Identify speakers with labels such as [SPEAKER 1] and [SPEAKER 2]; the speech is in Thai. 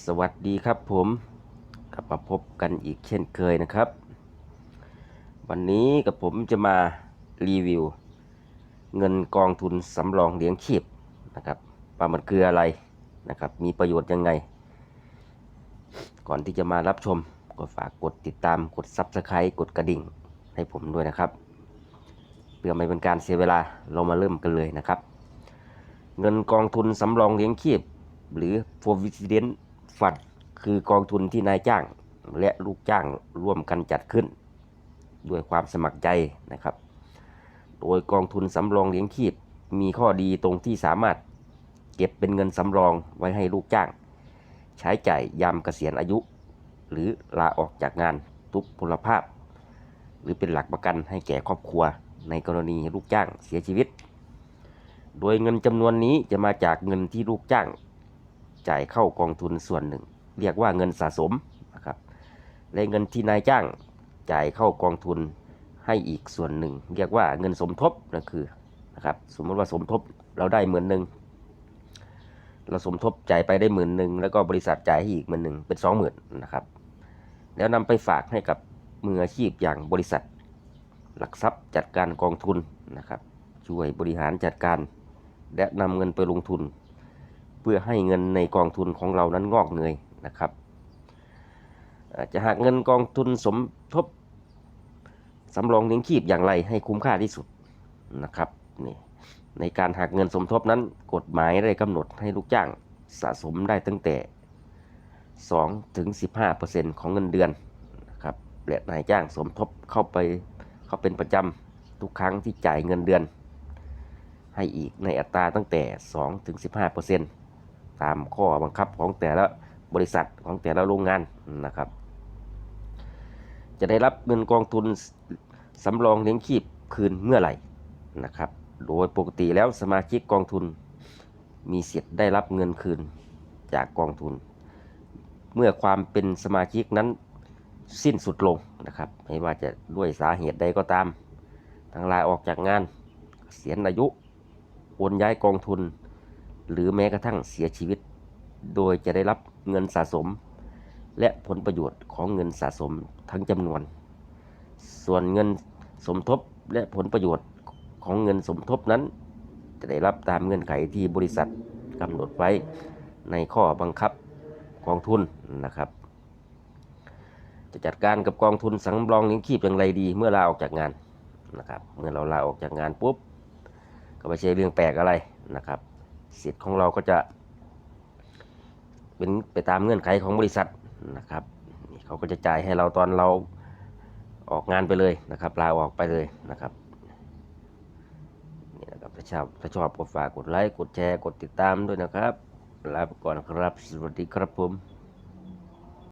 [SPEAKER 1] สวัสดีครับผมกลับมาพบกันอีกเช่นเคยนะครับ วันนี้กับผมจะมารีวิว เงินกองทุนสำรองเลี้ยงชีพนะครับว่ามันคืออะไรนะครับ มีประโยชน์ยังไง ก่อนที่จะมารับชมก็ฝากกดติดตามกด Subscribe กดกระดิ่งให้ผมด้วยนะครับ เพื่อไม่เป็นการเสียเวลาเรามาเริ่มกันเลยนะครับ เงินกองทุนสำรองเลี้ยงชีพหรือ provident fund คือกองทุนที่นายจ้างและลูกจ้างร่วมกันจัดขึ้น ด้วยความสมัครใจนะครับ โดยกองทุนสำรองเลี้ยงชีพมีข้อดีตรงที่สามารถเก็บเป็นเงินสำรองไว้ให้ลูกจ้าง ใช้จ่ายยามเกษียณอายุ หรือลาออกจากงานทุกพลภาพ หรือเป็นหลักประกันให้แก่ครอบครัว ในกรณีลูกจ้างเสียชีวิต โดยเงินจำนวนนี้จะมาจากเงินที่ลูกจ้าง จ่ายเข้ากองทุนส่วนหนึ่ง เรียกว่าเงินสะสมนะครับและเงินที่นายจ้างจ่ายเข้ากองทุนให้อีกส่วนหนึ่ง เรียกว่าเงินสมทบนั่นคือนะครับสมมติว่าสมทบเราได้หมื่นหนึ่งเราสมทบจ่ายไปได้หมื่นหนึ่งแล้วก็บริษัทจ่ายให้อีกหมื่นหนึ่งเป็นสองหมื่นนะครับแล้วนำไปฝากให้กับมืออาชีพอย่างบริษัท หลักทรัพย์จัดการกองทุนนะครับช่วยบริหารจัดการ และนำเงินไปลงทุน เพื่อให้เงินในกองทุนของเรานั้นงอกเงยนะครับจะหักเงินกองทุนสมทบสำรองเลี้ยงชีพอย่างไรให้คุ้มค่าที่สุดนะครับนี่ในการหักเงินสมทบนั้นกฎหมายได้กำหนดให้ลูกจ้างสะสมได้ตั้งแต่2ถึง15%ของเงินเดือนนะครับและนายจ้างสมทบเข้าไปเข้าเป็นประจำทุกครั้งที่จ่ายเงินเดือน ให้อีกในอัตราตั้งแต่2ถึง15% ตามข้อบังคับของแต่ละบริษัทของแต่ละโรงงานนะครับ จะได้รับเงินกองทุนสำรองเลี้ยงชีพคืนเมื่อไหร่นะครับ โดยปกติแล้วสมาชิกกองทุนมีสิทธิ์ได้รับเงินคืนจากกองทุน เมื่อความเป็นสมาชิกนั้นสิ้นสุดลงนะครับ ไม่ว่าจะด้วยสาเหตุใดก็ตามทางลาออกจากงานเสียณอายุโอนย้ายกองทุน หรือแม้กระทั่งเสียชีวิต โดยจะได้รับเงินสะสม และผลประโยชน์ของเงินสะสมทั้งจำนวน ส่วนเงินสมทบและผลประโยชน์ของเงินสมทบนั้น จะได้รับตามเงื่อนไขที่บริษัทกำหนดไว้ในข้อบังคับกองทุนนะครับ จะจัดการกับกองทุนสำรองเลี้ยงชีพอย่างไรดี เมื่อลาออกจากงานนะครับ เมื่อเราลาออกจากงานปุ๊บก็ไม่ใช่เรื่องแปลกอะไรนะครับ สิทธิ์ของเราก็จะ เป็นไปตามเงื่อนไขของบริษัทนะครับนี่เขาก็จะจ่ายให้เราตอนเราออกงานไปเลยนะครับลาออกไปเลยนะครับนี่นะครับถ้าชอบถ้าชอบกดฝากกดไลค์กดแชร์กดติดตามด้วยนะครับลาไปก่อนครับ สวัสดีครับผม